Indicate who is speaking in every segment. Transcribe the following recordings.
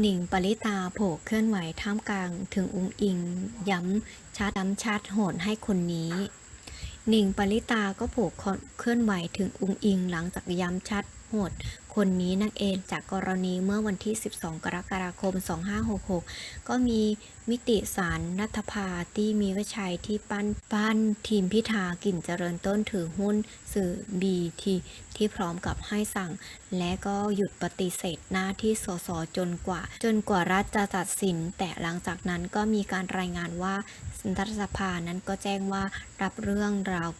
Speaker 1: หนิงปริตาโผล่เคลื่อนไหวท่ามกลางถึงอุ้งอิง ย้ำชัดย้ำชัดโหนให้คนนี้ หนิงปริตาก็โผล่เคลื่อนไหวถึงอุ้งอิงหลังจากย้ำชัดโหดคนนี้นั่นเองจากกรณีเมื่อวันที่ 12 กรกฎาคม 2566 ก็มีมิติสารนัทภาที่มีวิชัยที่ปั้นปั้นทีมพิธากิ่นเจริญต้นถือหุ้นสื่อบีทีที่พร้อมกับให้สั่ง และก็หยุดปฏิเสธหน้าที่สสจนกว่า จนกว่ารัฐจะตัดสิน แต่หลังจากนั้นก็มีการรายงานว่ารัฐสภานั้นก็แจ้งว่ารับเรื่องราว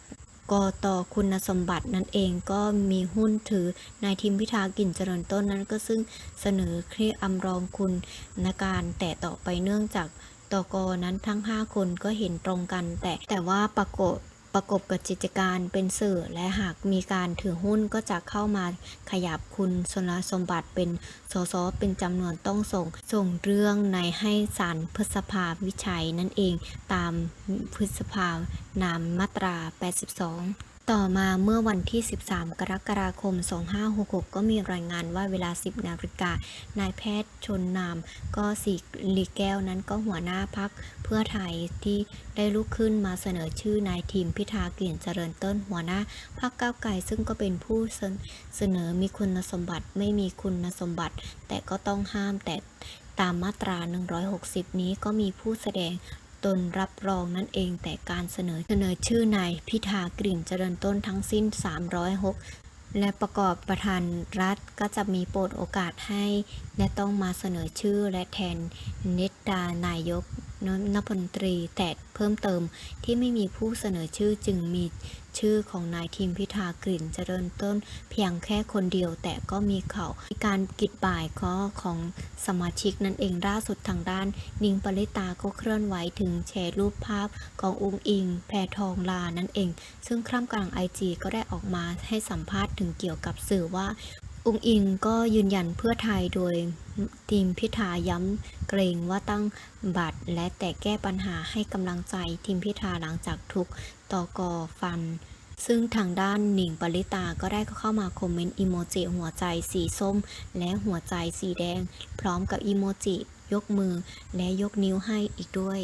Speaker 1: กตคุณสมบัตินั่นเองก็มีหุ้นถือนายทิมพิธากินเจริญต้นนั้นก็ซึ่งเสนอเครียอำรองคุณนการแต่ต่อไปเนื่องจากตกนั้นทั้ง 5 คนก็เห็นตรงกันแต่แต่ว่าปรากฏ ประกบกับกิจการเป็นสื่อ และหากมีการถือหุ้นก็จะเข้ามาขยับคุณสนสมบัติเป็นสสเป็นจำนวนต้องส่ง ส่งเรื่องในให้ศาลพฤษภาวิชัยนั่นเองตามพฤษภานามมาตรา 82 ต่อมาเมื่อวันที่ 13 กรกฎาคม 2566 ก็มีรายงานว่าเวลา 10 นาฬิกา นายแพทย์ชนนาม ก็สีลีแก้วนั้นก็หัวหน้าพักเพื่อไทยที่ได้ลุกขึ้นมาเสนอชื่อนายทีมพิธาเกียนเจริญต้นหัวหน้าพักก้าวไกลซึ่งก็เป็นผู้เสนอมีคุณสมบัติไม่มีคุณสมบัติ แต่ก็ต้องห้ามแต่ตามมาตรา 160 นี้ก็มีผู้แสดง ตนรับรองนั่นเองแต่การเสนอเสนอชื่อนายพิธากลิ่นเจริญต้นทั้งสิ้น 306 และประกอบประธานรัฐก็จะมีโปรดโอกาสให้ และต้องมาเสนอชื่อและแทนเนตดานายก นพนตรีแต่เพิ่มเติมที่ไม่มีผู้เสนอชื่อจึงมีชื่อของนายทีมพิธากลิ่นเจริญต้นเพียงแค่คนเดียว แต่ก็มีเขามีการกิดบ่ายข้อของสมาชิกนั่นเองล่าสุดทางด้าน นิงปริตาก็เคลื่อนไหวถึงแชร์รูปภาพของอุงอิง แพทองลานั่นเอง ซึ่งคร่ำกลางไอจีก็ได้ออกมาให้สัมภาษณ์ถึงเกี่ยวกับสื่อว่า อุงอิงก็ยืนยันเพื่อไทยโดยทีมพิธาย้ำเกรงว่าตั้งบัตรและแต่แก้ปัญหาให้กำลังใจทีมพิธาหลังจากทุกตอกอฟัน ซึ่งทางด้านหนิงปริตาก็ได้เข้ามาคอมเมนต์อีโมจิหัวใจสีส้ม และหัวใจสีแดง พร้อมกับอีโมจิยกมือและยกนิ้วให้อีกด้วย